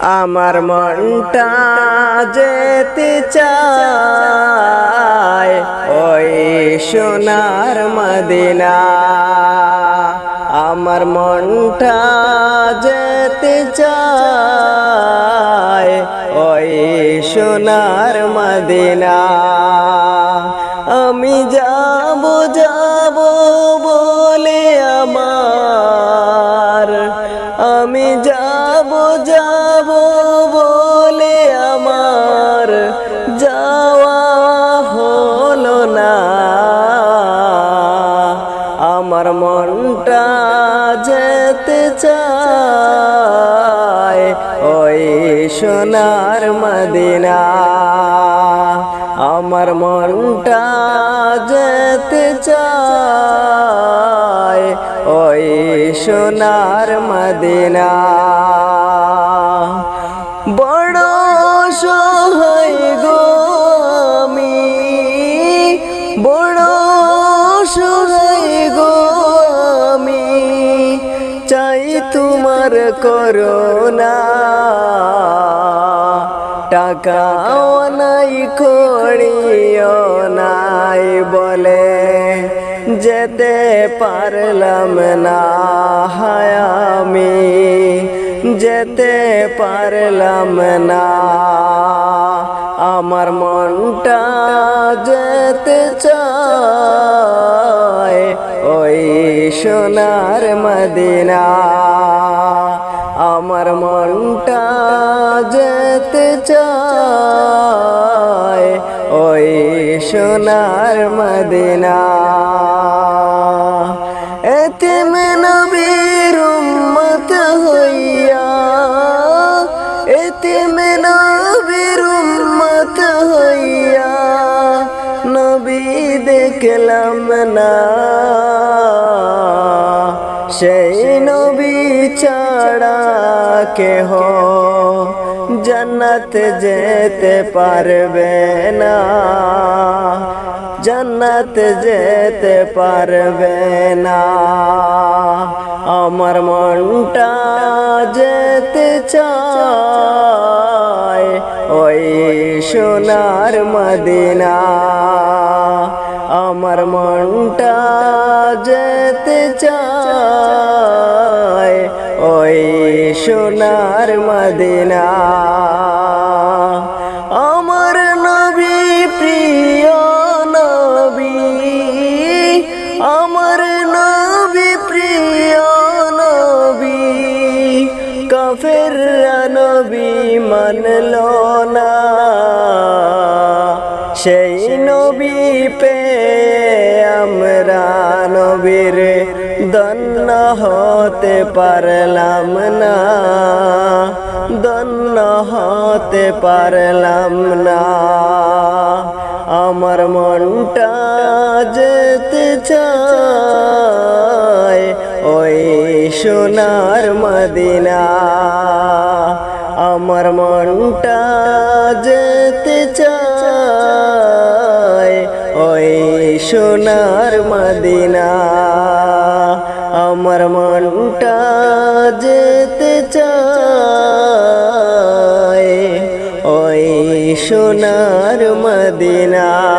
আমার মনটা যেতে চায় ওই সোনার মদিনা। আমার মনটা যেতে চায় ওই সোনার মদিনা। আমি যাব যাব বলে আমার। আমি যাব যাব আমার মনটা যেতে চায় ওই সোনার মদিনা। আমার মনটা যেতে চায় ওই সোনার মদিনা। বড় সহায় গো আমি, বড় সহায় চাই তোমার করোনা। টাকাও নাই করিও নাই বলে যেতে পারলাম না। হায় আমি, যেতে পারলাম না। আমার মনটা যেতে চায় ওই সোনার মদিনা। আমার মনটা যেতে চায় ওই সোনার মদিনা। এতিম নবীর উম্মত হইয়া দেখলাম না। সেই নবী ছাড়া কেহ জান্নাত যেতে পারবে না। জান্নাত যেতে পারবে না। আমার মনটা যেতে চায় ওই সোনার মদিনা। আমার মনটা যেতে চায়। ওই সোনার মদিনা। আমার নবী, প্রিয় নবী। আমার নবী, প্রিয় নবী। কাফের নবী মানল না। নবীর দন্ন হতে পারলাম না, দন্ন হতে পারলাম না। আমার মনটা যেতে চায় ওই সোনার মদিনা। আমার মনটা যেতে চায় ওই সোনার মদিনা। সোনার মদিনা।